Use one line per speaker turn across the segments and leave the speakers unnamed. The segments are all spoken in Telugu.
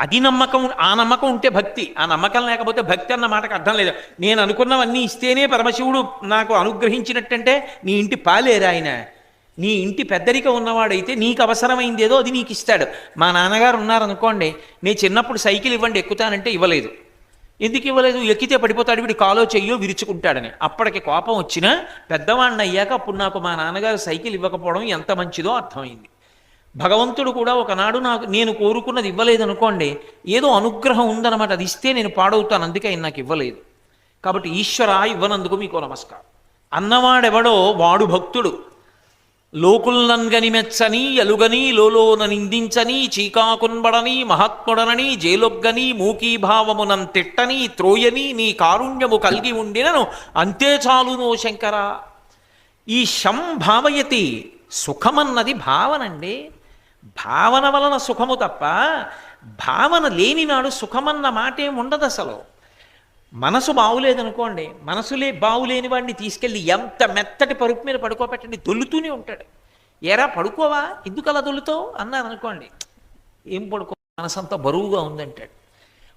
అది నమ్మకం ఆ నమ్మకం ఉంటే భక్తి ఆ నమ్మకం లేకపోతే భక్తి అన్న మాటకు అర్థం లేదు. నేను అనుకున్నవన్నీ ఇస్తేనే పరమశివుడు నాకు అనుగ్రహించినట్టంటే నీ ఇంటి పాలేరు ఆయన? నీ ఇంటి పెద్దరిక ఉన్నవాడైతే నీకు అవసరమైంది ఏదో అది నీకు ఇస్తాడు. మా నాన్నగారు ఉన్నారనుకోండి నేను చిన్నప్పుడు సైకిల్ ఇవ్వండి ఎక్కుతానంటే ఇవ్వలేదు. ఎందుకు ఇవ్వలేదు? ఎక్కితే పడిపోతాడు వీడు కాలో చెయ్యో విరుచుకుంటాడని. అప్పటికి కోపం వచ్చినా పెద్దవాడిని అయ్యాక అప్పుడు నాకు మా నాన్నగారు సైకిల్ ఇవ్వకపోవడం ఎంత మంచిదో అర్థమైంది. భగవంతుడు కూడా ఒకనాడు నాకు నేను కోరుకున్నది ఇవ్వలేదు అనుకోండి ఏదో అనుగ్రహం ఉందన్నమాట అది ఇస్తే నేను పాడవుతాను అందుకే ఆయన నాకు ఇవ్వలేదు. కాబట్టి ఈశ్వర ఇవ్వనందుకు మీకు నమస్కారం. అన్నవాడెవడో వాడు భక్తుడు. లోకుల్నన్గని మెచ్చని ఎలుగని లోలోన నిందించని చీకాకున్బడని మహాత్ముడనని జేలొగ్గని మూకీభావమునం తిట్టని త్రోయని నీ కారుణ్యము కలిగి ఉండినను అంతే చాలునో శంకర. ఈ శం భావయతి సుఖమన్నది భావనండి. భావన వలన సుఖము తప్ప భావన లేనినాడు సుఖమన్న మాట ఏం ఉండదు అసలు. మనసు బాగులేదనుకోండి మనసులే బాగులేని వాడిని తీసుకెళ్ళి ఎంత మెత్తటి పరుపు మీద పడుకోబెట్టండి దొల్లుతూనే ఉంటాడు. ఎరా పడుకోవా? ఎందుకు అలా దొల్లుతావు? అన్నారు అనుకోండి ఏం పడుకో? మనసంతా బరువుగా ఉందంటాడు.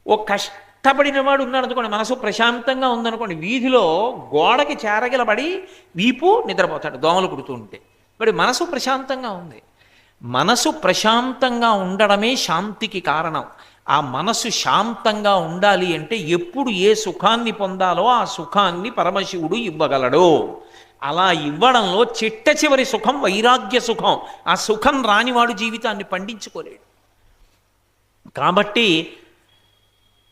ఓ కష్టపడిన వాడు ఉన్నాడు అనుకోండి మనసు ప్రశాంతంగా ఉందనుకోండి వీధిలో గోడకి చేరగిలబడి వీపు నిద్రపోతాడు దోమలు కుడుతూ ఉంటే. మరి మనసు ప్రశాంతంగా ఉంది. మనసు ప్రశాంతంగా ఉండడమే శాంతికి కారణం. ఆ మనసు శాంతంగా ఉండాలి అంటే ఎప్పుడు ఏ సుఖాన్ని పొందాలో ఆ సుఖాన్ని పరమశివుడు ఇవ్వగలడు. అలా ఇవ్వడంలో చిట్ట చివరి సుఖం వైరాగ్య సుఖం. ఆ సుఖం రానివాడు జీవితాన్ని పండించుకోలేడు. కాబట్టి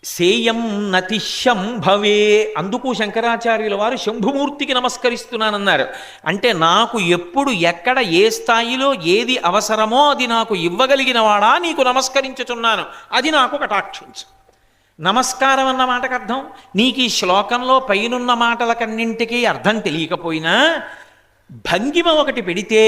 సేయం నతిశం భవే అందుకు శంకరాచార్యుల వారు శంభుమూర్తికి నమస్కరిస్తున్నానన్నారు. అంటే నాకు ఎప్పుడు ఎక్కడ ఏ స్థాయిలో ఏది అవసరమో అది నాకు ఇవ్వగలిగిన వాడా నీకు నమస్కరించుచున్నాను. అది నాకు కటాక్షించు నమస్కారం అన్న మాటకు అర్థం? నీకు ఈ శ్లోకంలో పైనున్న మాటలకన్నింటికీ అర్థం తెలియకపోయినా భంగిమ ఒకటి పెడితే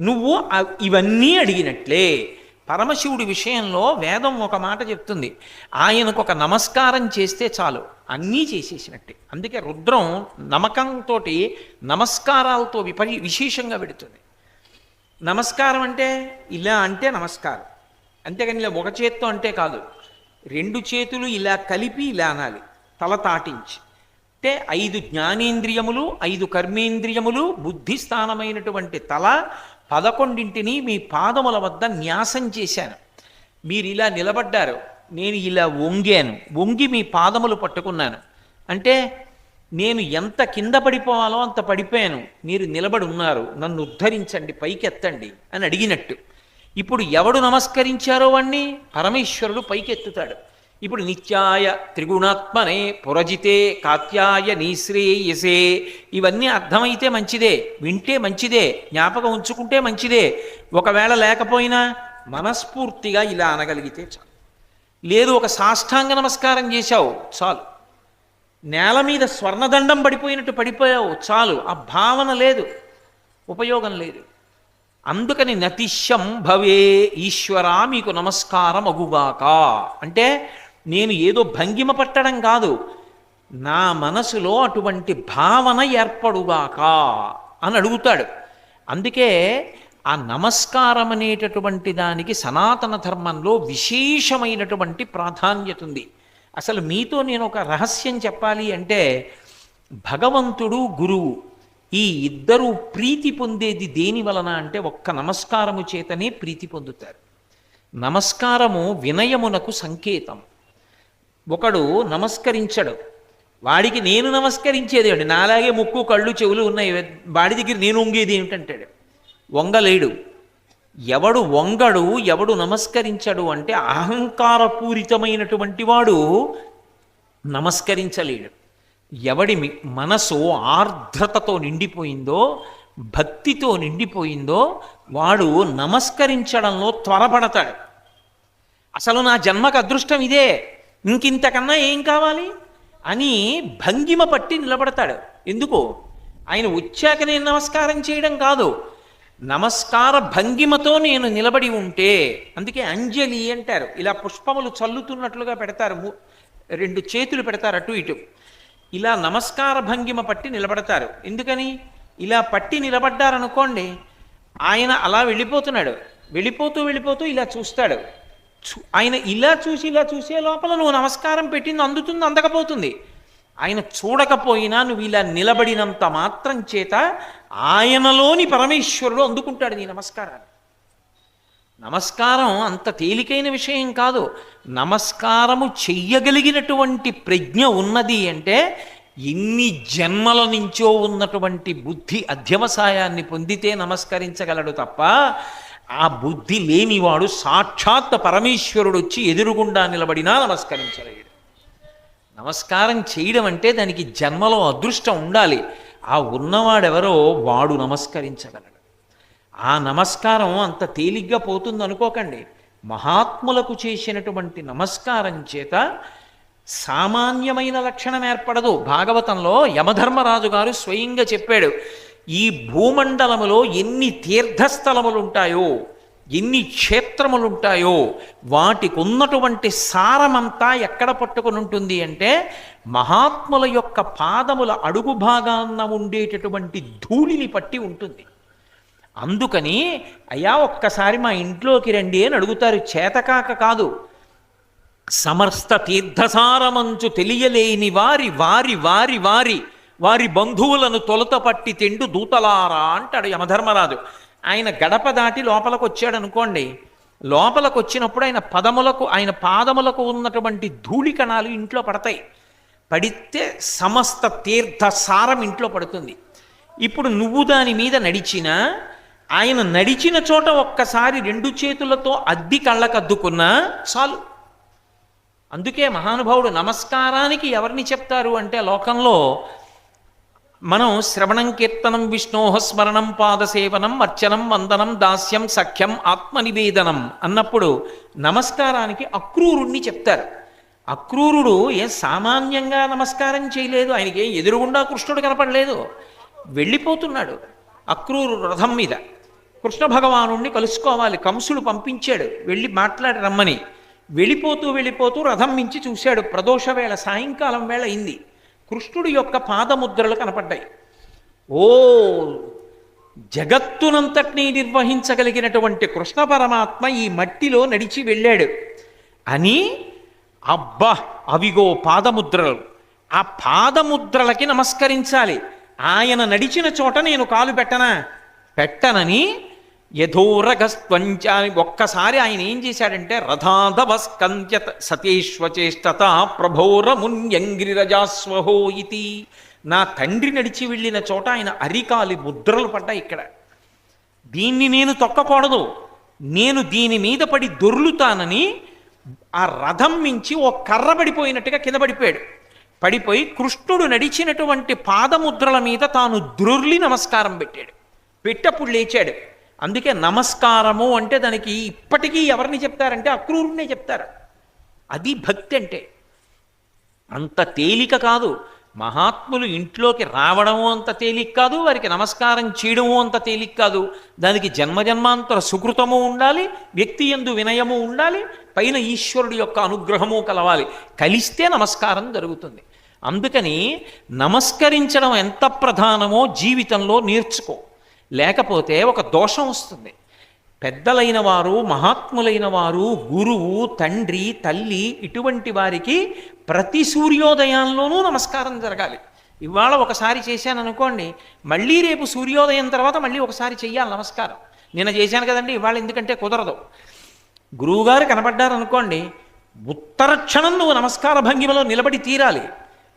నువ్వు ఇవన్నీ అడిగినట్లే. పరమశివుడి విషయంలో వేదం ఒక మాట చెప్తుంది. ఆయనకు ఒక నమస్కారం చేస్తే చాలు. అన్నీ చేసేసినట్టే. అందుకే రుద్రం నమ్మకంతో నమస్కారాలతో విపరీ విశేషంగా పెడుతుంది నమస్కారం అంటే ఇలా అంటే నమస్కారం. అంతేగాని ఇలా ఒక చేత్తో అంటే కాదు. రెండు చేతులు ఇలా కలిపి ఇలా అనాలి. తల తాటించి. అంటే ఐదు జ్ఞానేంద్రియములు ఐదు కర్మేంద్రియములు బుద్ధి స్థానమైనటువంటి తల పదకొండింటిని మీ పాదముల వద్ద న్యాసం చేశాను. మీరు ఇలా నిలబడ్డారు నేను ఇలా వంగాను వంగి మీ పాదములు పట్టుకున్నాను. అంటే నేను ఎంత కింద పడిపోవాలో అంత పడిపోయాను. మీరు నిలబడి ఉన్నారు నన్ను ఉద్ధరించండి పైకెత్తండి అని అడిగినట్టు. ఇప్పుడు ఎవడు నమస్కరించారో వాణ్ణి? పరమేశ్వరుడు పైకెత్తుతాడు. ఇప్పుడు నిత్యాయ త్రిగుణాత్మనే పురజితే కాత్యాయ నీశ్రేయసే. ఇవన్నీ అర్థమైతే మంచిదే వింటే మంచిదే జ్ఞాపకం ఉంచుకుంటే మంచిదే. ఒకవేళ లేకపోయినా మనస్ఫూర్తిగా ఇలా అనగలిగితే చాలు. లేదు ఒక సాష్టాంగ నమస్కారం చేశావు చాలు. నేల మీద స్వర్ణదండం పడిపోయినట్టు పడిపోయావు చాలు. ఆ భావన లేదు ఉపయోగం లేదు. అందుకని నతిశం భవే ఈశ్వరా మీకు నమస్కారం అగుగాక అంటే నేను ఏదో భంగిమ పట్టడం కాదు. నా మనసులో అటువంటి భావన ఏర్పడుగాక అని అడుగుతాడు. అందుకే ఆ నమస్కారం అనేటటువంటి దానికి సనాతన ధర్మంలో విశేషమైనటువంటి ప్రాధాన్యత ఉంది. అసలు మీతో నేను ఒక రహస్యం చెప్పాలి అంటే భగవంతుడు గురువు ఈ ఇద్దరు ప్రీతి పొందేది దేని వలన అంటే ఒక్క నమస్కారము చేతనే ప్రీతి పొందుతారు. నమస్కారము వినయమునకు సంకేతం. ఒకడు నమస్కరించడు. వాడికి నేను నమస్కరించేది అండి నాలాగే ముక్కు కళ్ళు చెవులు ఉన్నాయి. వాడి దగ్గర నేను వంగేది ఏమిటంటాడు? వంగలేడు. ఎవడు వంగడు ఎవడు నమస్కరించడు అంటే అహంకారపూరితమైనటువంటి వాడు నమస్కరించలేడు. ఎవడి మి- మనసు ఆర్ద్రతతో నిండిపోయిందో భక్తితో నిండిపోయిందో వాడు నమస్కరించడంలో త్వరపడతాడు. అసలు నా జన్మకు అదృష్టం ఇదే. ఇంకింతకన్నా ఏం కావాలి? అని భంగిమ పట్టి నిలబడతాడు. ఎందుకు? ఆయన వచ్చాక నేను నమస్కారం చేయడం కాదు. నమస్కార భంగిమతో నేను నిలబడి ఉంటే అందుకే అంజలి అంటారు. ఇలా పుష్పములు చల్లుతున్నట్లుగా పెడతారు. రెండు చేతులు పెడతారు అటు ఇటు. ఇలా నమస్కార భంగిమ పట్టి నిలబడతారు. ఎందుకని? ఇలా పట్టి నిలబడ్డారనుకోండి ఆయన అలా వెళ్ళిపోతున్నాడు. వెళ్ళిపోతూ వెళ్ళిపోతూ ఇలా చూస్తాడు. ఆయన ఇలా చూసి ఇలా చూసే లోపల నువ్వు నమస్కారం పెట్టింది అందుతుంది అందకపోతుంది. ఆయన చూడకపోయినా నువ్వు ఇలా నిలబడినంత మాత్రం చేత ఆయనలోని పరమేశ్వరుడు అందుకుంటాడు నీ నమస్కారాన్ని. నమస్కారం అంత తేలికైన విషయం కాదు. నమస్కారము చెయ్యగలిగినటువంటి ప్రజ్ఞ ఉన్నది అంటే ఎన్ని జన్మల నుంచో ఉన్నటువంటి బుద్ధి అధ్యవసాయాన్ని పొందితే నమస్కరించగలడు తప్ప ఆ బుద్ధి లేనివాడు సాక్షాత్ పరమేశ్వరుడు వచ్చి ఎదురుగుండా నిలబడినా నమస్కరించలేడు. నమస్కారం చేయడం అంటే దానికి జన్మలో అదృష్టం ఉండాలి. ఆ ఉన్నవాడెవరో వాడు నమస్కరించగలడు. ఆ నమస్కారం అంత తేలిగ్గా పోతుంది అనుకోకండి. మహాత్ములకు చేసినటువంటి నమస్కారం చేత సామాన్యమైన లక్షణం ఏర్పడదు. భాగవతంలో యమధర్మరాజు గారు స్వయంగా చెప్పాడు ఈ భూమండలములో ఎన్ని తీర్థస్థలములుంటాయో ఎన్ని క్షేత్రములుంటాయో వాటికి ఉన్నటువంటి సారమంతా ఎక్కడ పట్టుకుని ఉంటుంది అంటే మహాత్ముల యొక్క పాదముల అడుగు భాగాన్న ఉండేటటువంటి ధూళిని పట్టి ఉంటుంది. అందుకని అయ్యా ఒక్కసారి మా ఇంట్లోకి రండి అని అడుగుతారు. చేతకాక కాదు. సమస్త తీర్థసారమంచు తెలియలేని వారి వారి వారి వారి వారి బంధువులను తొలత పట్టి తిండు దూతలారా అంటాడు యమధర్మరాజు. ఆయన గడప దాటి లోపలకు వచ్చాడు అనుకోండి లోపలకు వచ్చినప్పుడు ఆయన పదములకు ఆయన పాదములకు ఉన్నటువంటి ధూళి కణాలు ఇంట్లో పడతాయి. పడితే సమస్త తీర్థ సారం ఇంట్లో పడుతుంది. ఇప్పుడు నువ్వు దాని మీద నడిచినా ఆయన నడిచిన చోట ఒక్కసారి రెండు చేతులతో అద్ది కళ్ళకద్దుకున్నా చాలు. అందుకే మహానుభావుడు నమస్కారానికి ఎవరిని చెప్తారు అంటే లోకంలో మనం శ్రవణం కీర్తనం విష్ణోహ స్మరణం పాదసేవనం అర్చనం వందనం దాస్యం సఖ్యం ఆత్మనివేదనం అన్నప్పుడు నమస్కారానికి అక్రూరుణ్ణి చెప్తారు. అక్రూరుడు ఏ సామాన్యంగా నమస్కారం చేయలేదు ఆయనకి ఏం ఎదురుగుండా కృష్ణుడు కనపడలేదు. వెళ్ళిపోతున్నాడు అక్రూరు రథం మీద. కృష్ణ భగవానుణ్ణి కలుసుకోవాలి కంసుడు పంపించాడు వెళ్ళి మాట్లాడి రమ్మని. వెళ్ళిపోతూ వెళ్ళిపోతూ రథం మించి చూశాడు. ప్రదోష వేళ సాయంకాలం వేళ అయింది. కృష్ణుడి యొక్క పాదముద్రలు కనపడ్డాయి. ఓ జగత్తునంతటినీ నిర్వహించగలిగినటువంటి కృష్ణ పరమాత్మ ఈ మట్టిలో నడిచి వెళ్ళాడు. అని అబ్బా అవిగో పాదముద్రలు. ఆ పాదముద్రలకి నమస్కరించాలి. ఆయన నడిచిన చోట నేను కాలు పెట్టనా? పెట్టనని యథోరగస్త్వంచ అని ఒక్కసారి ఆయన ఏం చేశాడంటే రథాధవస్కంత్య సతీష్వచేష్టత ప్రభోరమున్యంగిరిరజాస్వహో ఇది నా తండ్రి నడిచి వెళ్ళిన చోట ఆయన అరికాలి ముద్రలు పడ్డాయి ఇక్కడ. దీన్ని నేను తొక్కకూడదు. నేను దీని మీద పడి దొర్లుతానని ఆ రథం మించి ఓ కర్ర పడిపోయినట్టుగా కింద పడిపోయాడు. పడిపోయి కృష్ణుడు నడిచినటువంటి పాదముద్రల మీద తాను ద్రొర్లి నమస్కారం పెట్టాడు. పెట్టప్పుడు లేచాడు. అందుకే నమస్కారము అంటే దానికి ఇప్పటికీ ఎవరిని చెప్తారంటే అక్రూరునే చెప్తారు. అది భక్తి అంటే. అంత తేలిక కాదు. మహాత్ములు ఇంట్లోకి రావడము అంత తేలిక కాదు వారికి నమస్కారం చేయడము అంత తేలిక కాదు. దానికి జన్మజన్మాంతర సుకృతము ఉండాలి వ్యక్తి ఎందు వినయము ఉండాలి పైన ఈశ్వరుడు యొక్క అనుగ్రహము కలవాలి. కలిస్తే నమస్కారం జరుగుతుంది. అందుకని నమస్కరించడం ఎంత ప్రధానమో జీవితంలో నేర్చుకో. లేకపోతే ఒక దోషం వస్తుంది. పెద్దలైన వారు మహాత్ములైన వారు గురువు తండ్రి తల్లి ఇటువంటి వారికి ప్రతి సూర్యోదయంలోనూ నమస్కారం జరగాలి. ఇవాళ ఒకసారి చేశాను అనుకోండి మళ్ళీ రేపు సూర్యోదయం తర్వాత మళ్ళీ ఒకసారి చెయ్యాలి నమస్కారం. నిన్న చేశాను కదండి ఇవాళ ఎందుకంటే కుదరదు. గురువుగారు కనపడ్డారు అనుకోండి ఉత్తర క్షణం నువ్వు నమస్కార భంగిమలో నిలబడి తీరాలి.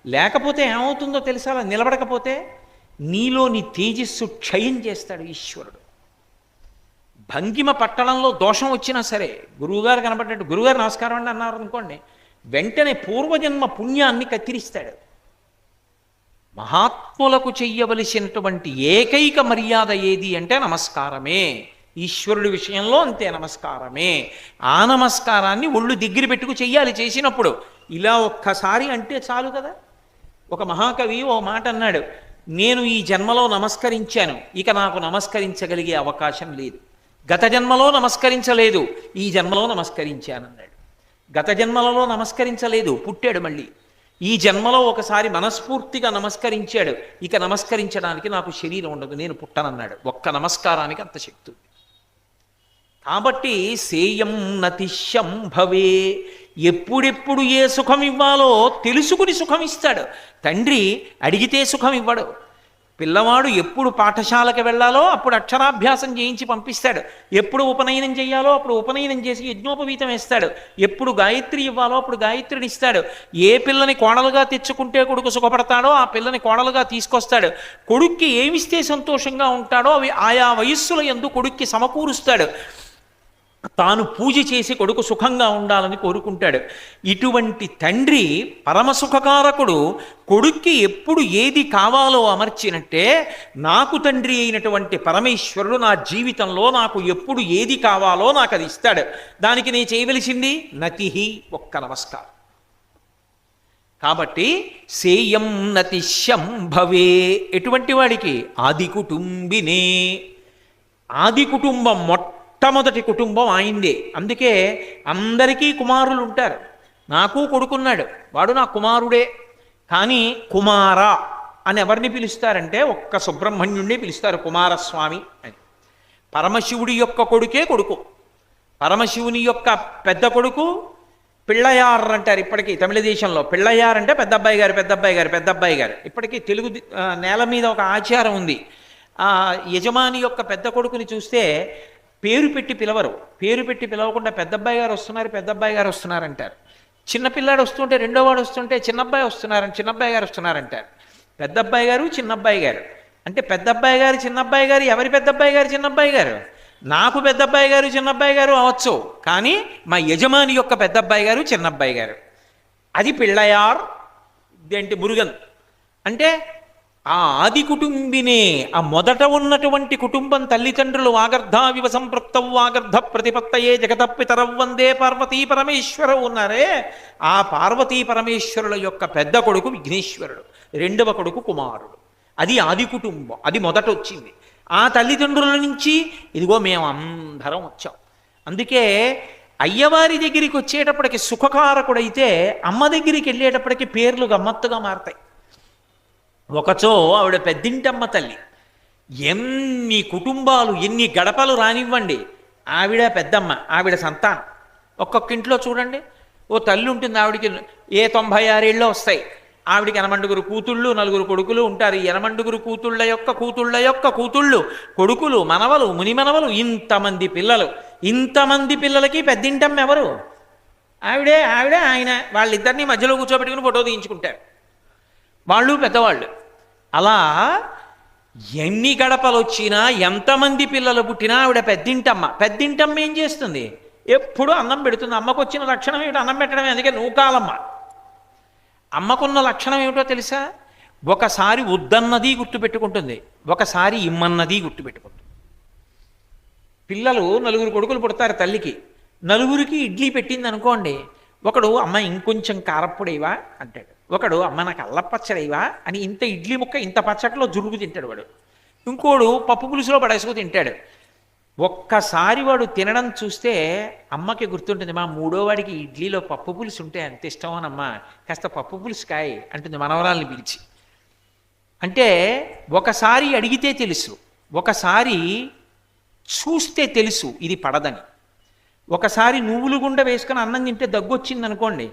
లేకపోతే ఏమవుతుందో తెలుసా అలా నిలబడకపోతే? నీలోని తేజస్సు క్షయం చేస్తాడు ఈశ్వరుడు. భంగిమ పట్టడంలో దోషం వచ్చినా సరే గురువుగారు కనపడ్డట్టు గురువుగారు నమస్కారం అండి అన్నారు అనుకోండి వెంటనే పూర్వజన్మ పుణ్యాన్ని కత్తిరిస్తాడు. మహాత్ములకు చెయ్యవలసినటువంటి ఏకైక మర్యాద ఏది అంటే నమస్కారమే. ఈశ్వరుడి విషయంలో అంతే నమస్కారమే. ఆ నమస్కారాన్ని ఒళ్ళు దగ్గర పెట్టుకు చెయ్యాలి చేసినప్పుడు ఇలా ఒక్కసారి అంటే చాలు కదా. ఒక మహాకవి ఓ మాట అన్నాడు నేను ఈ జన్మలో నమస్కరించాను. ఇక నాకు నమస్కరించగలిగే అవకాశం లేదు. గత జన్మలో నమస్కరించలేదు. ఈ జన్మలో నమస్కరించానన్నాడు. గత జన్మలలో నమస్కరించలేదు. పుట్టాడు మళ్ళీ. ఈ జన్మలో ఒకసారి మనస్ఫూర్తిగా నమస్కరించాడు. ఇక నమస్కరించడానికి నాకు శరీరం ఉండదు. నేను పుట్టనన్నాడు. ఒక్క నమస్కారానికి అంత శక్తి కాబట్టి సేయం నతిశం భవే ఎప్పుడెప్పుడు ఏ సుఖం ఇవ్వాలో తెలుసుకుని సుఖం ఇస్తాడు. తండ్రి అడిగితే సుఖం ఇవ్వడు. పిల్లవాడు ఎప్పుడు పాఠశాలకు వెళ్ళాలో అప్పుడు అక్షరాభ్యాసం చేయించి పంపిస్తాడు. ఎప్పుడు ఉపనయనం చేయాలో అప్పుడు ఉపనయనం చేసి యజ్ఞోపవీతం వేస్తాడు. ఎప్పుడు గాయత్రి ఇవ్వాలో అప్పుడు గాయత్రిని ఇస్తాడు. ఏ పిల్లని కోడలుగా తెచ్చుకుంటే కొడుకు సుఖపడతాడో ఆ పిల్లని కోడలుగా తీసుకొస్తాడు. కొడుక్కి ఏమిస్తే సంతోషంగా ఉంటాడో అవి ఆయా వయస్సుల ఎందు కొడుక్కి సమకూరుస్తాడు. తాను పూజ చేసి కొడుకు సుఖంగా ఉండాలని కోరుకుంటాడు. ఇటువంటి తండ్రి పరమసుఖకారకుడు కొడుక్కి ఎప్పుడు ఏది కావాలో అమర్చినట్టే నాకు తండ్రి అయినటువంటి పరమేశ్వరుడు నా జీవితంలో నాకు ఎప్పుడు ఏది కావాలో నాకు అది ఇస్తాడు. దానికి నేను చేయవలసింది నతిహి ఒక్క నమస్కారం. కాబట్టి సేయం నతిశం భవే ఎటువంటి వాడికి? ఆది కుటుంబినే. ఆది కుటుంబం మొట్ట మొట్టమొదటి కుటుంబం ఆయిందే. అందుకే అందరికీ కుమారులు ఉంటారు నాకు కొడుకున్నాడు. వాడు నా కుమారుడే. కానీ కుమార అని ఎవరిని పిలుస్తారంటే ఒక్క సుబ్రహ్మణ్యుణ్ణి పిలుస్తారు కుమారస్వామి అని. పరమశివుడి యొక్క కొడుకే కొడుకు. పరమశివుని యొక్క పెద్ద కొడుకు పిళ్ళయార్ అంటారు ఇప్పటికీ తమిళ దేశంలో. పిళ్ళయార్ అంటే పెద్ద అబ్బాయి గారు పెద్ద అబ్బాయి గారు పెద్ద అబ్బాయి గారు. ఇప్పటికీ తెలుగు నేల మీద ఒక ఆచారం ఉంది. ఆ యజమాని యొక్క పెద్ద కొడుకుని చూస్తే పేరు పెట్టి పిలవరు. పేరు పెట్టి పిలవకుండా పెద్ద అబ్బాయి గారు వస్తున్నారు పెద్ద అబ్బాయి గారు వస్తున్నారంటారు. చిన్నపిల్లాడు వస్తుంటే రెండో వాడు వస్తుంటే చిన్న అబ్బాయి వస్తున్నారని చిన్న అబ్బాయి గారు వస్తున్నారంటారు. పెద్ద అబ్బాయి గారు చిన్న అబ్బాయి గారు. అంటే పెద్ద అబ్బాయి గారు చిన్న అబ్బాయి గారు ఎవరి పెద్ద అబ్బాయి గారు చిన్న అబ్బాయి గారు? నాకు పెద్ద అబ్బాయి గారు చిన్న అబ్బాయి గారు అవచ్చు కానీ మా యజమాని యొక్క పెద్ద అబ్బాయి గారు చిన్న అబ్బాయి గారు. అది పిళ్ళయార్ ఏంటి మురుగన్. అంటే ఆ ఆది కుటుంబినే ఆ మొదట ఉన్నటువంటి కుటుంబం తల్లిదండ్రులు వాగర్ధావివ సంపృక్తం వాగర్ధ ప్రతిపత్తయే జగతప్పితరం వందే పార్వతీ పరమేశ్వర ఉన్నారే. ఆ పార్వతీ పరమేశ్వరుల యొక్క పెద్ద కొడుకు విఘ్నేశ్వరుడు రెండవ కొడుకు కుమారుడు. అది ఆది కుటుంబం అది మొదట వచ్చింది. ఆ తల్లిదండ్రుల నుంచి ఇదిగో మేము అందరం వచ్చాం. అందుకే అయ్యవారి దగ్గరికి వచ్చేటప్పటికి సుఖకారకుడైతే అమ్మ దగ్గరికి వెళ్ళేటప్పటికి పేర్లు గమ్మత్తుగా మారతాయి. ఒకచో ఆవిడ పెద్దింటమ్మ తల్లి. ఎన్ని కుటుంబాలు ఎన్ని గడపలు రానివ్వండి. ఆవిడ పెద్దమ్మ ఆవిడ సంతానం. ఒక్కొక్క ఇంట్లో చూడండి. ఓ తల్లి ఉంటుంది ఆవిడికి ఏ తొంభై ఆరేళ్ళు వస్తాయి. ఆవిడికి ఎనమండుగురు కూతుళ్ళు నలుగురు కొడుకులు ఉంటారు. ఎనమండుగురు కూతుళ్ళ యొక్క కూతుళ్ళ యొక్క కూతుళ్ళు కొడుకులు మనవలు మునిమనవలు ఇంతమంది పిల్లలు. ఇంతమంది పిల్లలకి పెద్దింటమ్మ ఎవరు? ఆవిడే ఆవిడే ఆయన. వాళ్ళిద్దరిని మధ్యలో కూర్చోబెట్టుకుని ఫోటో తీయించుకుంటారు. వాళ్ళు పెద్దవాళ్ళు. అలా ఎన్ని గడపలు వచ్చినా ఎంతమంది పిల్లలు పుట్టినా ఆవిడ పెద్దింటమ్మ. పెద్దింటమ్మ ఏం చేస్తుంది? ఎప్పుడు అన్నం పెడుతుంది. అమ్మకు వచ్చిన లక్షణం ఏమిటో అన్నం పెట్టడమే. అందుకే నూకాలమ్మ. అమ్మకున్న లక్షణం ఏమిటో తెలుసా? ఒకసారి వద్దన్నది గుర్తుపెట్టుకుంటుంది. ఒకసారి ఇమ్మన్నది గుర్తుపెట్టుకుంటుంది. పిల్లలు నలుగురు కొడుకులు పుడతారు తల్లికి. నలుగురికి ఇడ్లీ పెట్టింది అనుకోండి ఒకడు అమ్మ ఇంకొంచెం కారప్పుడేవా? అంటాడు. ఒకడు అమ్మ నాకు అల్లపచ్చడైవా అని ఇంత ఇడ్లీ ముక్క ఇంత పచ్చట్లో జురుగు తింటాడు వాడు. ఇంకోడు పప్పు పులుసులో పడేసుకు తింటాడు. ఒక్కసారి వాడు తినడం చూస్తే అమ్మకి గుర్తుంటుంది మా మూడో వాడికి ఇడ్లీలో పప్పు పులుసు ఉంటే ఎంత ఇష్టమోనమ్మా కాస్త పప్పు పులుసు కాయ అంటుంది మనవరాల్ని పిలిచి. అంటే ఒకసారి అడిగితే తెలుసు ఒకసారి చూస్తే తెలుసు ఇది పడదని. ఒకసారి నువ్వులు గుండ వేసుకొని అన్నం తింటే దగ్గొచ్చింది అనుకోండి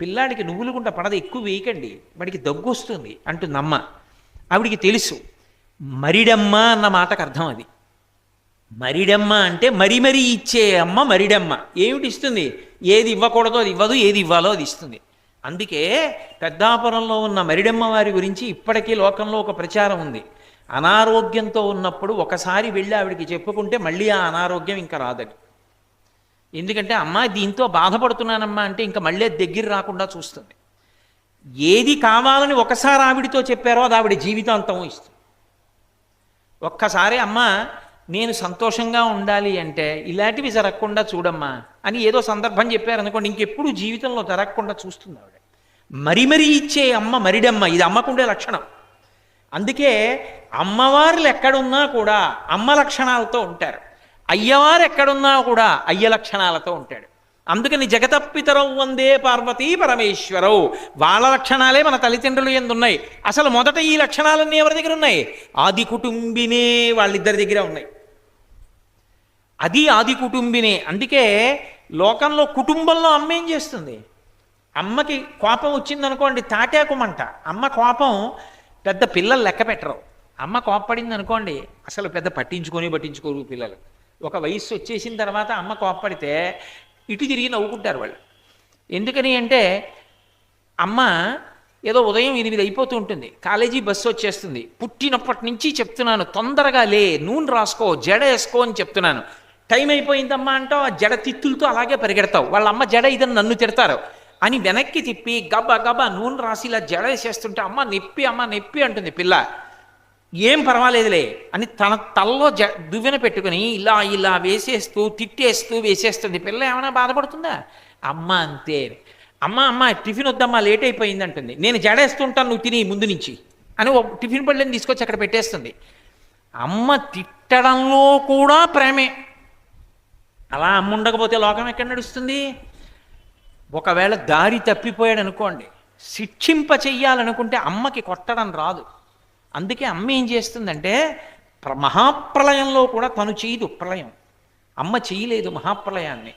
పిల్లాడికి నువ్వులు గుండ పడద ఎక్కువ వేయకండి వాడికి దగ్గు వస్తుంది అంటుంది నమ్మ. ఆవిడికి తెలుసు మరిడమ్మ అన్న మాటకు అర్థం అది. మరిడమ్మ అంటే మరి మరీ ఇచ్చే అమ్మ మరిడమ్మ. ఏమిటి ఇస్తుంది? ఏది ఇవ్వకూడదో అది ఇవ్వదు ఏది ఇవ్వాలో అది ఇస్తుంది. అందుకే పెద్దాపురంలో ఉన్న మరిడమ్మ వారి గురించి ఇప్పటికీ లోకంలో ఒక ప్రచారం ఉంది. అనారోగ్యంతో ఉన్నప్పుడు ఒకసారి వెళ్ళి ఆవిడికి చెప్పుకుంటే మళ్ళీ ఆ అనారోగ్యం ఇంకా రాదని ఎందుకంటే అమ్మ దీంతో బాధపడుతున్నానమ్మా అంటే ఇంకా మళ్ళీ దగ్గర రాకుండా చూస్తుంది. ఏది కావాలని ఒకసారి ఆవిడితో చెప్పారో అది ఆవిడ జీవితాంతం ఇస్తుంది. ఒక్కసారి అమ్మ నేను సంతోషంగా ఉండాలి అంటే ఇలాంటివి జరగకుండా చూడమ్మా అని ఏదో సందర్భం చెప్పారనుకోండి ఇంకెప్పుడు జీవితంలో జరగకుండా చూస్తుంది ఆవిడ. మరి మరీ ఇచ్చే అమ్మ మరిడమ్మ ఇది అమ్మకుండే లక్షణం. అందుకే అమ్మవార్లు ఎక్కడున్నా కూడా అమ్మ లక్షణాలతో ఉంటారు. అయ్యవారు ఎక్కడున్నా కూడా అయ్య లక్షణాలతో ఉంటాడు. అందుకని జగతపితరవు వందే పార్వతీ పరమేశ్వరవు వాళ్ళ లక్షణాలే మన తల్లిదండ్రులు ఎందున్నాయి? అసలు మొదట ఈ లక్షణాలన్నీ ఎవరి దగ్గర ఉన్నాయి? ఆది కుటుంబినే వాళ్ళిద్దరి దగ్గర ఉన్నాయి. అది ఆది కుటుంబినే. అందుకే లోకంలో కుటుంబంలో అమ్మ ఏం చేస్తుంది? అమ్మకి కోపం వచ్చిందనుకోండి తాటాకుమంట. అమ్మ కోపం పెద్ద పిల్లలు లెక్క పెట్టరు. అమ్మ కోపడింది అనుకోండి అసలు పెద్ద పట్టించుకొని పట్టించుకోరు పిల్లలు. ఒక వయస్సు వచ్చేసిన తర్వాత అమ్మ కోప్పడితే ఇటు తిరిగి నవ్వుకుంటారు వాళ్ళు. ఎందుకని అంటే అమ్మ ఏదో ఉదయం ఎనిమిది అయిపోతూ ఉంటుంది. కాలేజీ బస్సు వచ్చేస్తుంది. పుట్టినప్పటి నుంచి చెప్తున్నాను తొందరగా లే నూనె రాసుకో జడ వేసుకో అని చెప్తున్నాను. టైం అయిపోయిందమ్మా అంటావు ఆ జడ తిత్తులతో అలాగే పరిగెడతావు. వాళ్ళ అమ్మ జడ ఇదని నన్ను తిడతారు అని వెనక్కి తిప్పి గబ గబా నూనె రాసి ఇలా జడ వేసేస్తుంటే అమ్మ నొప్పి అమ్మ నొప్పి అంటుంది పిల్ల. ఏం పర్వాలేదులే అని తన తలలో జ దువ్వెన పెట్టుకుని ఇలా ఇలా వేసేస్తూ తిట్టేస్తూ వేసేస్తుంది. పిల్ల ఏమైనా బాధపడుతుందా? అమ్మ అంతే. అమ్మ అమ్మ టిఫిన్ వద్దమ్మా లేట్ అయిపోయింది అంటుంది. నేను జడేస్తుంటాను నువ్వు తిని ముందు నుంచి అని ఒక టిఫిన్ పళ్ళని తీసుకొచ్చి అక్కడ పెట్టేస్తుంది. అమ్మ తిట్టడంలో కూడా ప్రేమే. అలా అమ్మ ఉండకపోతే లోకం ఎక్కడ నడుస్తుంది? ఒకవేళ దారి తప్పిపోయాడు అనుకోండి శిక్షింప చెయ్యాలనుకుంటే అమ్మకి కొట్టడం రాదు. అందుకే అమ్మ ఏం చేస్తుందంటే ప్ర మహాప్రళయంలో కూడా తను చేయదు ప్రళయం అమ్మ చేయలేదు మహాప్రళయాన్ని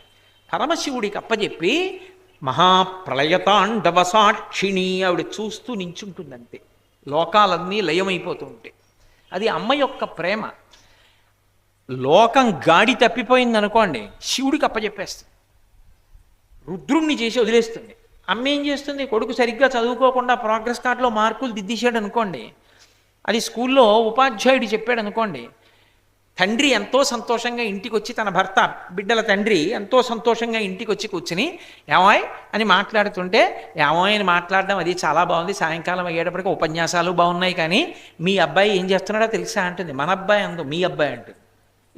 పరమశివుడికి అప్పచెప్పి మహాప్రళయతాండవ సాక్షిణి ఆవిడ చూస్తూ నించుంటుందంతే. లోకాలన్నీ లయమైపోతూ ఉంటాయి అది అమ్మ యొక్క ప్రేమ. లోకం గాడి తప్పిపోయింది అనుకోండి శివుడికి అప్పచెప్పేస్తుంది రుద్రుణ్ణి చేసి వదిలేస్తుంది. అమ్మ ఏం చేస్తుంది? కొడుకు సరిగ్గా చదువుకోకుండా ప్రోగ్రెస్ కార్డులో మార్కులు దిద్దేశాడు అనుకోండి అది స్కూల్లో ఉపాధ్యాయుడు చెప్పాడు అనుకోండి తండ్రి ఎంతో సంతోషంగా ఇంటికి వచ్చి తన భర్త బిడ్డల తండ్రి ఎంతో సంతోషంగా ఇంటికి వచ్చి కూర్చుని ఏమాయ్ అని మాట్లాడుతుంటే ఏమాయ్ అని మాట్లాడడం అది చాలా బాగుంది. సాయంకాలం అయ్యేటప్పటికి ఉపన్యాసాలు బాగున్నాయి కానీ మీ అబ్బాయి ఏం చేస్తున్నాడో తెలుసా అంటుంది. మన అబ్బాయి అందు మీ అబ్బాయి అంటుంది.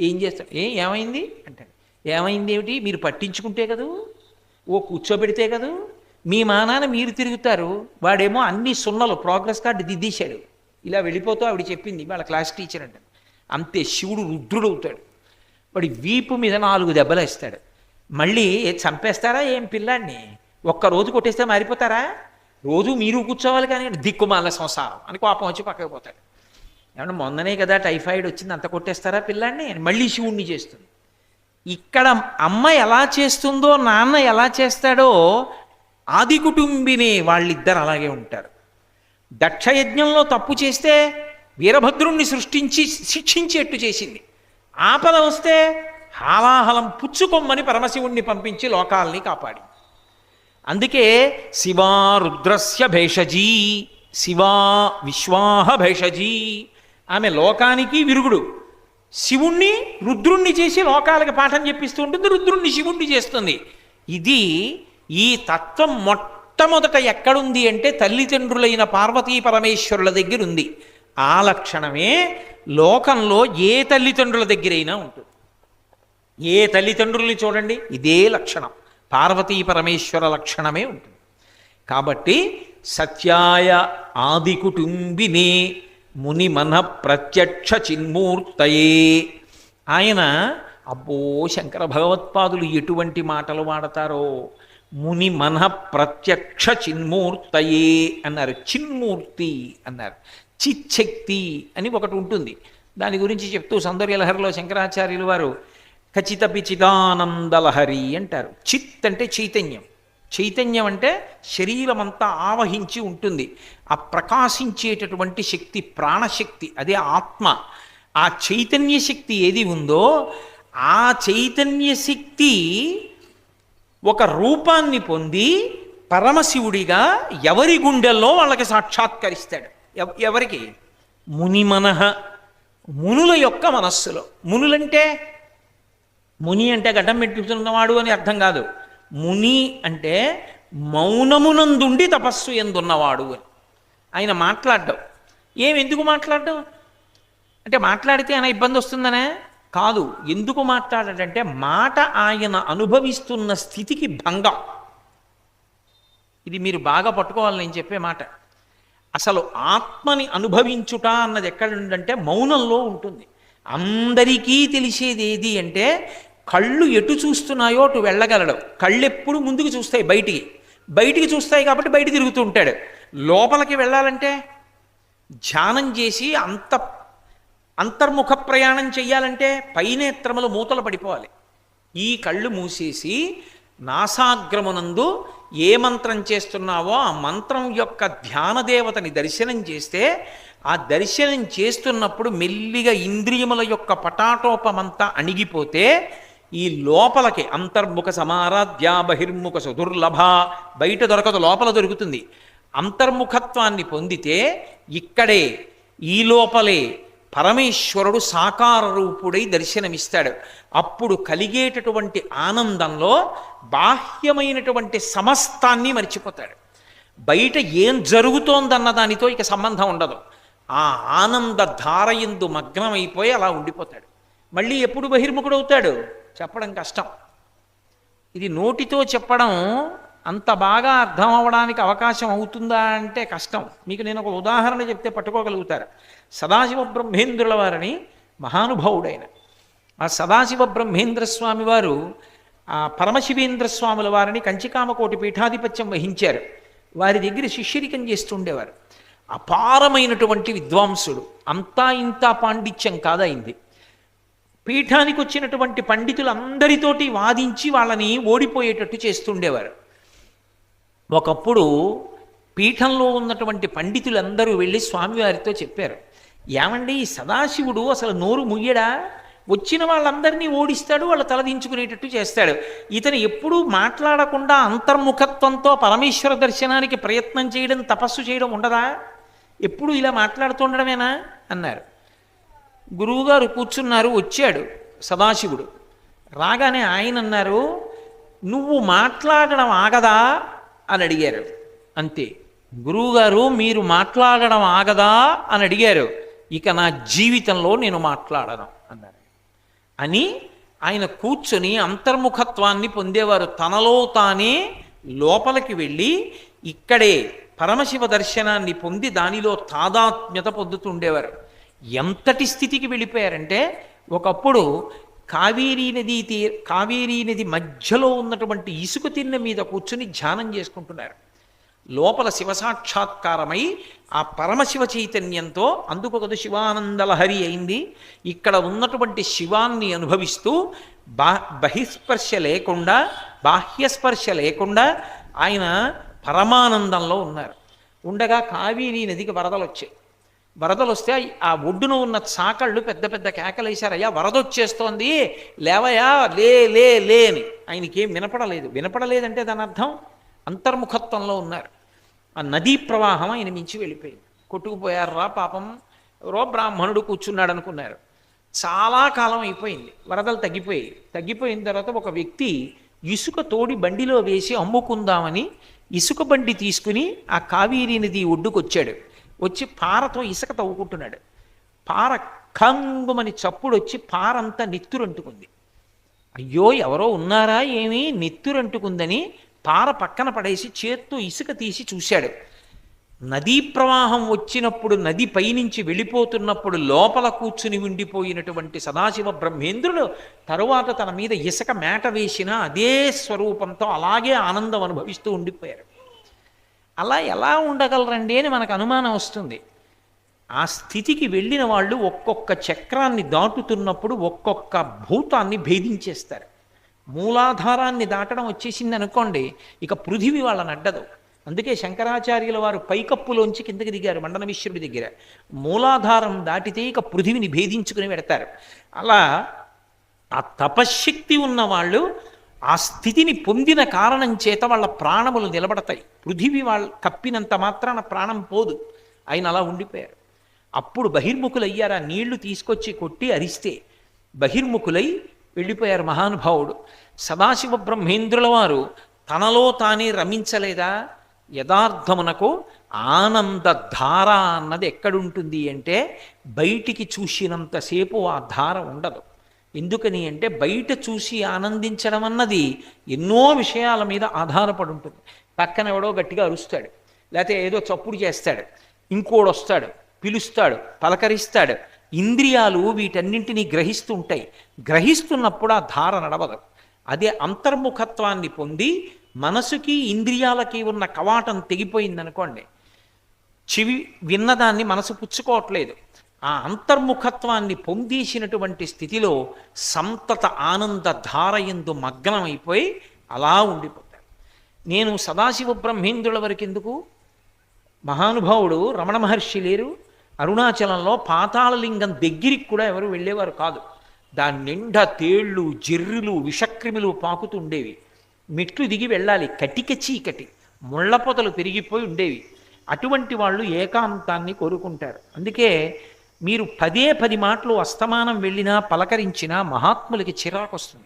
ఏం చేస్తాడు ఏ ఏమైంది? అంటాడు. ఏమైంది ఏమిటి? మీరు పట్టించుకుంటే కదూ? ఓ కూర్చోబెడితే కదూ? మీ మానాన మీరు తిరుగుతారు. వాడేమో అన్ని సున్నలు ప్రోగ్రెస్ కార్డు దిద్దేశాడు ఇలా వెళ్ళిపోతూ ఆవిడ చెప్పింది వాళ్ళ క్లాస్ టీచర్ అంట. అంతే శివుడు రుద్రుడవుతాడు. వాడి వీపు మీద నాలుగు దెబ్బలేస్తాడు మళ్ళీ చంపేస్తారా ఏం పిల్లాడిని ఒక్క రోజు కొట్టేస్తే మారిపోతారా? రోజు మీరు కూర్చోవాలి కానీ దిక్కుమాల సంసారం అని కోపం వచ్చి పక్కకు పోతాడు. ఏమన్నా మొన్ననే కదా టైఫాయిడ్ వచ్చింది అంత కొట్టేస్తారా పిల్లాడిని మళ్ళీ శివుణ్ణి చేస్తుంది. ఇక్కడ అమ్మ ఎలా చేస్తుందో నాన్న ఎలా చేస్తాడో ఆది కుటుంబిని వాళ్ళిద్దరు అలాగే ఉంటారు. దక్షయజ్ఞంలో తప్పు చేస్తే వీరభద్రుణ్ణి సృష్టించి శిక్షించేట్టు చేసింది. ఆపద వస్తే హాలాహలం పుచ్చుకొమ్మని పరమశివుణ్ణి పంపించి లోకాల్ని కాపాడి అందుకే శివా రుద్రస్య భేషజీ శివా విశ్వాహ భేషజీ. ఆమె లోకానికి విరుగుడు. శివుణ్ణి రుద్రుణ్ణి చేసి లోకాలకి పాఠం చెప్పిస్తూ ఉంటుంది రుద్రుణ్ణి శివుణ్ణి చేస్తుంది. ఇది ఈ తత్వం మొట్ట మొట్టమొదట ఎక్కడుంది అంటే తల్లిదండ్రులైన పార్వతీ పరమేశ్వరుల దగ్గర ఉంది ఆ లక్షణమే లోకంలో ఏ తల్లిదండ్రుల దగ్గరైనా ఉంటుంది. ఏ తల్లిదండ్రుల్ని చూడండి ఇదే లక్షణం. పార్వతీ పరమేశ్వర లక్షణమే ఉంటుంది. కాబట్టి సత్యాయ ఆది కుటుంబినే ముని మన ప్రత్యక్ష చిన్మూర్తయే. ఆయన అబ్బో శంకర భగవత్పాదులు ఎటువంటి మాటలు వాడతారో? ముని మన ప్రత్యక్ష చిన్మూర్తయే అన్నారు. చిన్మూర్తి అన్నారు. చిచ్చక్తి అని ఒకటి ఉంటుంది. దాని గురించి చెప్తూ సౌందర్యలహరిలో శంకరాచార్యులు వారు ఖచ్చిత పిచిదానందలహరి అంటారు. చిత్ అంటే చైతన్యం. చైతన్యం అంటే శరీరం అంతా ఆవహించి ఉంటుంది. ఆ ప్రకాశించేటటువంటి శక్తి ప్రాణశక్తి అదే ఆత్మ. ఆ చైతన్య శక్తి ఏది ఉందో ఆ చైతన్య శక్తి ఒక రూపాన్ని పొంది పరమశివుడిగా ఎవరి గుండెల్లో వాళ్ళకి సాక్షాత్కరిస్తాడు? ఎవరికి ఎవరికి? మునిమనః మునుల యొక్క మనస్సులో. మునులంటే ముని అంటే గడ్డం పెట్టుకున్నవాడు అని అర్థం కాదు. ముని అంటే మౌనమునందుండి తపస్సు ఎందున్నవాడు అని. ఆయన మాట్లాడ్డం. ఏం ఎందుకు మాట్లాడడం? అంటే మాట్లాడితే ఆయన ఇబ్బంది వస్తుందనే కాదు ఎందుకు మాట్లాడాడంటే మాట ఆయన అనుభవిస్తున్న స్థితికి భంగం. ఇది మీరు బాగా పట్టుకోవాలి నేను చెప్పే మాట. అసలు ఆత్మని అనుభవించుట అన్నది ఎక్కడుందంటే మౌనంలో ఉంటుంది. అందరికీ తెలిసేది ఏది అంటే కళ్ళు ఎటు చూస్తున్నాయో అటు వెళ్ళగలడు. కళ్ళు ఎప్పుడు ముందుకు చూస్తాయి బయటికి. బయటికి చూస్తాయి కాబట్టి బయట తిరుగుతూ ఉంటాడు. లోపలికి వెళ్ళాలంటే ధ్యానం చేసి అంత అంతర్ముఖ ప్రయాణం చెయ్యాలంటే పైనేత్రములు మూతలు పడిపోవాలి. ఈ కళ్ళు మూసేసి నాసాగ్రమునందు ఏ మంత్రం చేస్తున్నావో ఆ మంత్రం యొక్క ధ్యానదేవతని దర్శనం చేస్తే ఆ దర్శనం చేస్తున్నప్పుడు మెల్లిగా ఇంద్రియముల యొక్క పటాటోపమంతా అణిగిపోతే ఈ లోపలకి అంతర్ముఖ సమారాధ్య బహిర్ముఖ సుదుర్లభ బయట దొరకదు లోపల దొరుకుతుంది. అంతర్ముఖత్వాన్ని పొందితే ఇక్కడే ఈ లోపలే పరమేశ్వరుడు సాకార రూపుడై దర్శనమిస్తాడు. అప్పుడు కలిగేటటువంటి ఆనందంలో బాహ్యమైనటువంటి సమస్తాన్ని మర్చిపోతాడు. బయట ఏం జరుగుతోందన్న దానితో ఇక సంబంధం ఉండదు. ఆ ఆనంద ధార ఎందు మగ్నమైపోయి అలా ఉండిపోతాడు. మళ్ళీ ఎప్పుడు బహిర్ముఖుడవుతాడు? చెప్పడం కష్టం. ఇది నోటితో చెప్పడం అంత బాగా అర్థం అవ్వడానికి అవకాశం అవుతుందా అంటే కష్టం. మీకు నేను ఒక ఉదాహరణ చెప్తే పట్టుకోగలుగుతారు. సదాశివ బ్రహ్మేంద్రుల వారిని మహానుభావుడైన. ఆ సదాశివ బ్రహ్మేంద్ర స్వామి వారు ఆ పరమశివేంద్ర స్వాముల వారిని కంచికామకోటి పీఠాధిపత్యం వహించారు. వారి దగ్గర శిష్యరికం చేస్తుండేవారు. అపారమైనటువంటి విద్వాంసుడు. అంతా ఇంత పాండిత్యం కాదైంది పీఠానికి వచ్చినటువంటి పండితులందరితోటి వాదించి వాళ్ళని ఓడిపోయేటట్టు చేస్తుండేవారు. ఒకప్పుడు పీఠంలో ఉన్నటువంటి పండితులందరూ వెళ్ళి స్వామివారితో చెప్పారు ఏమండి ఈ సదాశివుడు అసలు నోరు ముయ్యడా వచ్చిన వాళ్ళందరినీ ఓడిస్తాడు వాళ్ళ తలదించుకునేటట్టు చేస్తాడు. ఇతను ఎప్పుడూ మాట్లాడకుండా అంతర్ముఖత్వంతో పరమేశ్వర దర్శనానికి ప్రయత్నం చేయడం తపస్సు చేయడం ఉండదా? ఎప్పుడు ఇలా మాట్లాడుతుండడమేనా అన్నారు. గురువుగారు కూర్చున్నారు వచ్చాడు సదాశివుడు. రాగానే ఆయన అన్నారు నువ్వు మాట్లాడడం ఆగదా? అని అడిగారు. అంతే. గురువుగారు మీరు మాట్లాడడం ఆగదా అని అడిగారు. ఇక నా జీవితంలో నేను మాట్లాడను అన్నారు. అని ఆయన కూర్చొని అంతర్ముఖత్వాన్ని పొందేవారు. తనలో తానే లోపలికి వెళ్ళి ఇక్కడే పరమశివ దర్శనాన్ని పొంది దానిలో తాదాత్మ్యత పొందుతుండేవారు ఎంతటి స్థితికి వెళ్ళిపోయారంటే ఒకప్పుడు కావేరీ నది తీ కావేరీ నది మధ్యలో ఉన్నటువంటి ఇసుక తిన్న మీద కూర్చుని ధ్యానం చేసుకుంటున్నారు. లోపల శివ సాక్షాత్కారమై ఆ పరమశివ చైతన్యంతో అందుకు కదా శివానందలహరి అయింది. ఇక్కడ ఉన్నటువంటి శివాన్ని అనుభవిస్తూ బా బహిస్పర్శ లేకుండా బాహ్యస్పర్శ లేకుండా ఆయన పరమానందంలో ఉన్నారు. ఉండగా కావేరీ నదికి వరదలు వచ్చాయి వరదలు వస్తే ఆ ఒడ్డున ఉన్న చాకళ్ళు పెద్ద పెద్ద కేకలేశారయ్యా వరద వచ్చేస్తోంది లేవయా లే లే లే అని. ఆయనకేం వినపడలేదు. వినపడలేదంటే దాని అర్థం అంతర్ముఖత్వంలో ఉన్నారు. ఆ నదీ ప్రవాహం ఆయన మించి వెళ్ళిపోయింది. కొట్టుకుపోయారా పాపం. ఎవరో బ్రాహ్మణుడు కూర్చున్నాడు అనుకున్నారు చాలా కాలం అయిపోయింది. వరదలు తగ్గిపోయాయి. తగ్గిపోయిన తర్వాత ఒక వ్యక్తి ఇసుక తోడి బండిలో వేసి అమ్ముకుందామని ఇసుక బండి తీసుకుని ఆ కావేరీ నది ఒడ్డుకొచ్చాడు. వచ్చి పారతో ఇసుక తవ్వుకుంటున్నాడు. పార కంగుమని చప్పుడు వచ్చి పారంతా నెత్తురంటుకుంది. అయ్యో ఎవరో ఉన్నారా ఏమి? నెత్తురంటుకుందని పార పక్కన పడేసి చేత్తో ఇసుక తీసి చూశాడు. నదీ ప్రవాహం వచ్చినప్పుడు నది పైనుంచి వెళ్ళిపోతున్నప్పుడు లోపల కూర్చుని ఉండిపోయినటువంటి సదాశివ బ్రహ్మేంద్రుడు తరువాత తన మీద ఇసుక మేట వేసిన అదే స్వరూపంతో అలాగే ఆనందం అనుభవిస్తూ ఉండిపోయారు అలా ఎలా ఉండగలరండి అని మనకు అనుమానం వస్తుంది. ఆ స్థితికి వెళ్ళిన వాళ్ళు ఒక్కొక్క చక్రాన్ని దాటుతున్నప్పుడు ఒక్కొక్క భూతాన్ని భేదించేస్తారు. మూలాధారాన్ని దాటడం వచ్చేసింది అనుకోండి ఇక పృథివి వాళ్ళని అడ్డదు. అందుకే శంకరాచార్యుల వారు పైకప్పులోంచి కిందకి దిగారు మండన మిశ్రుడి దగ్గర. మూలాధారం దాటితే ఇక పృథివిని భేదించుకుని పెడతారు. అలా ఆ తపశ్శక్తి ఉన్న వాళ్ళు ఆ స్థితిని పొందిన కారణం చేత వాళ్ళ ప్రాణములు నిలబడతాయి. పృథివీ వాళ్ళు కప్పినంత మాత్రాన ప్రాణం పోదు. ఆయన అలా ఉండిపోయారు అప్పుడు బహిర్ముఖులు అయ్యారు ఆ నీళ్ళు తీసుకొచ్చి కొట్టి అరిస్తే బహిర్ముఖులై వెళ్ళిపోయారు మహానుభావుడు. సదాశివ బ్రహ్మేంద్రుల వారు తనలో తానే రమించలేదా? యథార్థమునకు ఆనంద ధార అన్నది ఎక్కడుంటుంది అంటే బయటికి చూసినంతసేపు ఆ ధార ఉండదు. ఎందుకని అంటే బయట చూసి ఆనందించడం అన్నది ఎన్నో విషయాల మీద ఆధారపడి ఉంటుంది. పక్కన ఎవడో గట్టిగా అరుస్తాడు లేకపోతే ఏదో చప్పుడు చేస్తాడు ఇంకోడు వస్తాడు పిలుస్తాడు పలకరిస్తాడు. ఇంద్రియాలు వీటన్నింటినీ గ్రహిస్తూ ఉంటాయి. గ్రహిస్తున్నప్పుడు ఆ ధార నడవదు. అదే అంతర్ముఖత్వాన్ని పొంది మనసుకి ఇంద్రియాలకి ఉన్న కవాటం తెగిపోయిందనుకోండి చెవి విన్నదాన్ని మనసు పుచ్చుకోవట్లేదు. ఆ అంతర్ముఖత్వాన్ని పొందేసినటువంటి స్థితిలో సంతత ఆనంద ధారయందు మగ్నమైపోయి అలా ఉండిపోతారు నేను సదాశివ బ్రహ్మేంద్రుల వరకు ఎందుకు? మహానుభావుడు రమణ మహర్షి లేరు. అరుణాచలంలో పాతాళలింగం దగ్గరికి కూడా ఎవరు వెళ్ళేవారు కాదు. దాని నిండా తేళ్ళు జెర్రులు విషక్రిములు పాకుతుండేవి మెట్లు దిగి వెళ్ళాలి. కటిక చీకటి. ముళ్ళ పొదలు పెరిగిపోయి ఉండేవి. అటువంటి వాళ్ళు ఏకాంతాన్ని కోరుకుంటారు. అందుకే మీరు పదే పది మాటలు అస్తమానం వెళ్ళినా పలకరించినా మహాత్ములకి చిరాకు వస్తుంది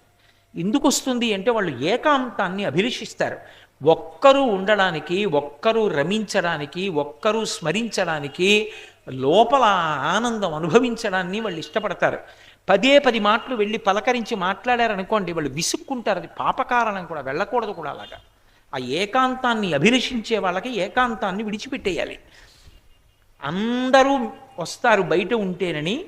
ఎందుకు వస్తుంది అంటే వాళ్ళు ఏకాంతాన్ని అభిలషిస్తారు. ఒక్కరూ ఉండడానికి ఒక్కరూ రమించడానికి ఒక్కరూ స్మరించడానికి లోపల ఆనందం అనుభవించడాన్ని వాళ్ళు ఇష్టపడతారు. పదే పది మాటలు వెళ్ళి పలకరించి మాట్లాడారనుకోండి వాళ్ళు విసుక్కుంటారు. అది పాపకారణం కూడా వెళ్ళకూడదు కూడా అలాగా. ఆ ఏకాంతాన్ని అభిలషించే వాళ్ళకి ఏకాంతాన్ని విడిచిపెట్టేయాలి. అందరూ వస్తారు బయట ఉంటేనని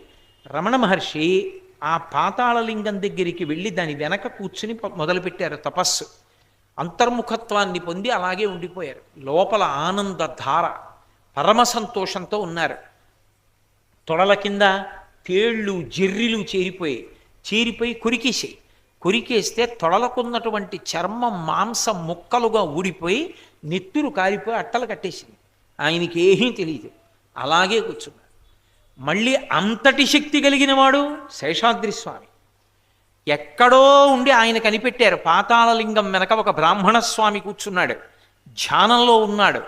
రమణ మహర్షి ఆ పాతాళలింగం దగ్గరికి వెళ్ళి దాని వెనక కూర్చుని మొదలుపెట్టారు తపస్సు. అంతర్ముఖత్వాన్ని పొంది అలాగే ఉండిపోయారు. లోపల ఆనంద ధార పరమ సంతోషంతో ఉన్నారు. తొడల కింద తేళ్ళు జెర్రిలు చేరిపోయి చేరిపోయి కొరికేసాయి కొరికేస్తే తొడలకున్నటువంటి చర్మం మాంసం ముక్కలుగా ఊడిపోయి నెత్తురు కారిపోయి అట్టలు కట్టేసింది. ఆయనకి ఏమీ తెలియదు అలాగే కూర్చున్నాడు. మళ్ళీ అంతటి శక్తి కలిగిన వాడు శేషాద్రి స్వామి. ఎక్కడో ఉండి ఆయన కనిపెట్టారు. పాతాళలింగం వెనక ఒక బ్రాహ్మణ స్వామి కూర్చున్నాడు. ధ్యానంలో ఉన్నాడు.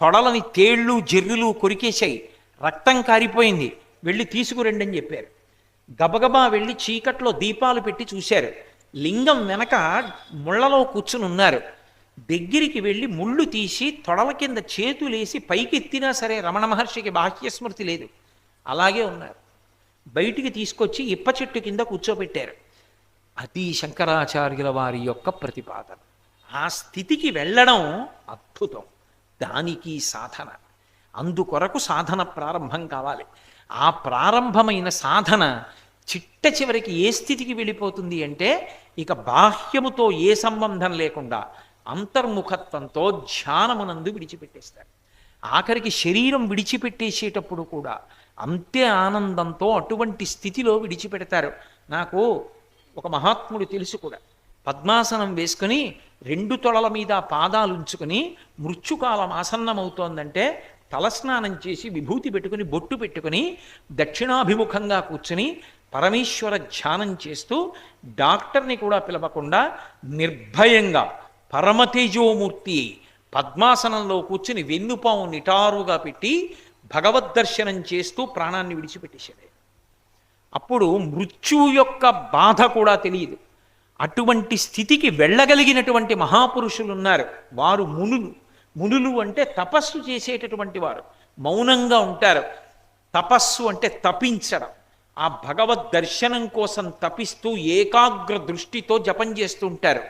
తొడలని తేళ్ళు జెర్రులు కొరికేశాయి. రక్తం కారిపోయింది. వెళ్ళి తీసుకురండి అని చెప్పారు. గబగబా వెళ్ళి చీకట్లో దీపాలు పెట్టి చూశారు. లింగం వెనక ముళ్ళలో కూర్చుని ఉన్నారు. దగ్గరికి వెళ్ళి ముళ్ళు తీసి తొడల కింద చేతులేసి పైకెత్తినా సరే రమణ మహర్షికి బాహ్యస్మృతి లేదు. అలాగే ఉన్నారు. బయటికి తీసుకొచ్చి ఇప్ప చెట్టు కింద కూర్చోబెట్టారు. అది శంకరాచార్యుల వారి యొక్క ప్రతిపాదన. ఆ స్థితికి వెళ్ళడం అద్భుతం. దానికి సాధన. అందుకొరకు సాధన ప్రారంభం కావాలి. ఆ ప్రారంభమైన సాధన చిట్ట చివరికి ఏ స్థితికి వెళ్ళిపోతుంది అంటే ఇక బాహ్యముతో ఏ సంబంధం లేకుండా అంతర్ముఖత్వంతో ధ్యానమునందు విడిచిపెట్టేస్తారు ఆఖరికి శరీరం విడిచిపెట్టేసేటప్పుడు కూడా అంతే ఆనందంతో అటువంటి స్థితిలో విడిచిపెడతారు. నాకు ఒక మహాత్ముడు తెలుసు కూడా. పద్మాసనం వేసుకుని రెండు తొడల మీద పాదాలు ఉంచుకుని మృత్యుకాలం ఆసన్నమవుతోందంటే తలస్నానం చేసి విభూతి పెట్టుకుని బొట్టు పెట్టుకుని దక్షిణాభిముఖంగా కూర్చుని పరమేశ్వర ధ్యానం చేస్తూ డాక్టర్ని కూడా పిలవకుండా నిర్భయంగా పరమతేజోమూర్తి పద్మాసనంలో కూర్చుని వెన్నుపాము నిటారుగా పెట్టి భగవద్ దర్శనం చేస్తూ ప్రాణాన్ని విడిచిపెట్టేశాడు. అప్పుడు మృత్యువు యొక్క బాధ కూడా తెలియదు. అటువంటి స్థితికి వెళ్ళగలిగినటువంటి మహాపురుషులు ఉన్నారు. వారు మునులు. మునులు అంటే తపస్సు చేసేటటువంటి వారు. మౌనంగా ఉంటారు. తపస్సు అంటే తపించడం. ఆ భగవద్ దర్శనం కోసం తపిస్తూ ఏకాగ్ర దృష్టితో జపం చేస్తూ ఉంటారు.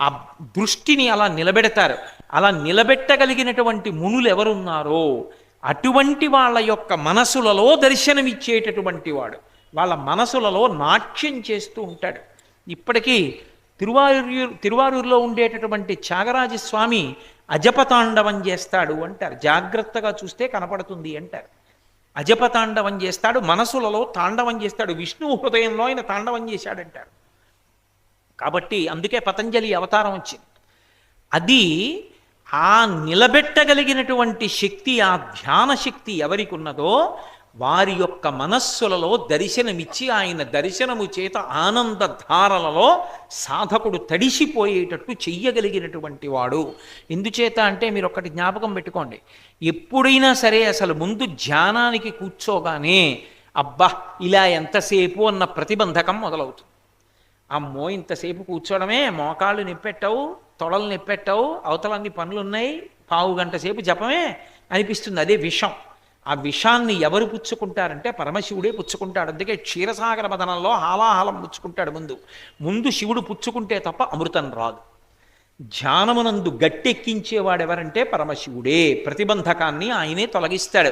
ఆ దృష్టిని అలా నిలబెడతారు. అలా నిలబెట్టగలిగినటువంటి మునులు ఎవరున్నారో అటువంటి వాళ్ళ యొక్క మనసులలో దర్శనమిచ్చేటటువంటి వాడు. వాళ్ళ మనసులలో నాట్యం చేస్తూ ఉంటాడు. ఇప్పటికీ తిరువారూరు తిరువారూరులో ఉండేటటువంటి త్యాగరాజస్వామి అజపతాండవం చేస్తాడు అంటారు. జాగ్రత్తగా చూస్తే కనపడుతుంది అంటారు. అజపతాండవం చేస్తాడు మనసులలో తాండవం చేస్తాడు. విష్ణు హృదయంలో ఆయన తాండవం చేశాడంటారు. కాబట్టి అందుకే పతంజలి అవతారం వచ్చింది. అది ఆ నిలబెట్టగలిగినటువంటి శక్తి ఆ ధ్యాన శక్తి ఎవరికి ఉన్నదో వారి యొక్క మనస్సులలో దర్శనమిచ్చి ఆయన దర్శనము చేత ఆనంద ధారలలో సాధకుడు తడిసిపోయేటట్టు చెయ్యగలిగినటువంటి వాడు. ఎందుచేత అంటే మీరు ఒకటి జ్ఞాపకం పెట్టుకోండి. ఎప్పుడైనా సరే అసలు ముందు ధ్యానానికి కూర్చోగానే అబ్బా ఇలా ఎంతసేపు అన్న ప్రతిబంధకం మొదలవుతుంది. అమ్మో ఇంతసేపు కూర్చోవడమే. మోకాళ్ళు నిప్పెట్టావు తొడలు నిప్పెట్టావు అవతలన్ని పనులున్నాయి పావు గంట సేపు జపమే అనిపిస్తుంది. అదే విషం. ఆ విషాన్ని ఎవరు పుచ్చుకుంటారంటే పరమశివుడే పుచ్చుకుంటాడు. అందుకే క్షీరసాగర మదనంలో హాలాహలం పుచ్చుకుంటాడు ముందు. ముందు శివుడు పుచ్చుకుంటే తప్ప అమృతం రాదు. ధ్యానమునందు గట్టెక్కించేవాడెవరంటే పరమశివుడే. ప్రతిబంధకాన్ని ఆయనే తొలగిస్తాడు.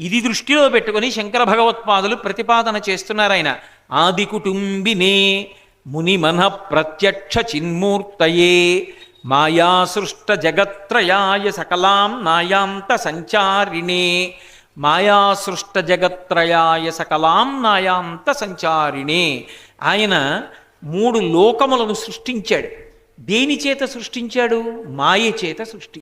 ఇది దృష్టిలో పెట్టుకొని శంకర భగవత్పాదులు ప్రతిపాదన చేస్తున్నారు ఆయన. ఆది కుటుంబినే మునిమన ప్రత్యక్ష చిన్మూర్తయే మాయా సృష్ట జగత్రయాయ సకలాం నాయాంత సంచారిణే మాయా సృష్ట జగత్రయాయ సకలాం నాయాంత సంచారిణే ఆయన మూడు లోకములను సృష్టించాడు. దేని చేత సృష్టించాడు? మాయ చేత సృష్టి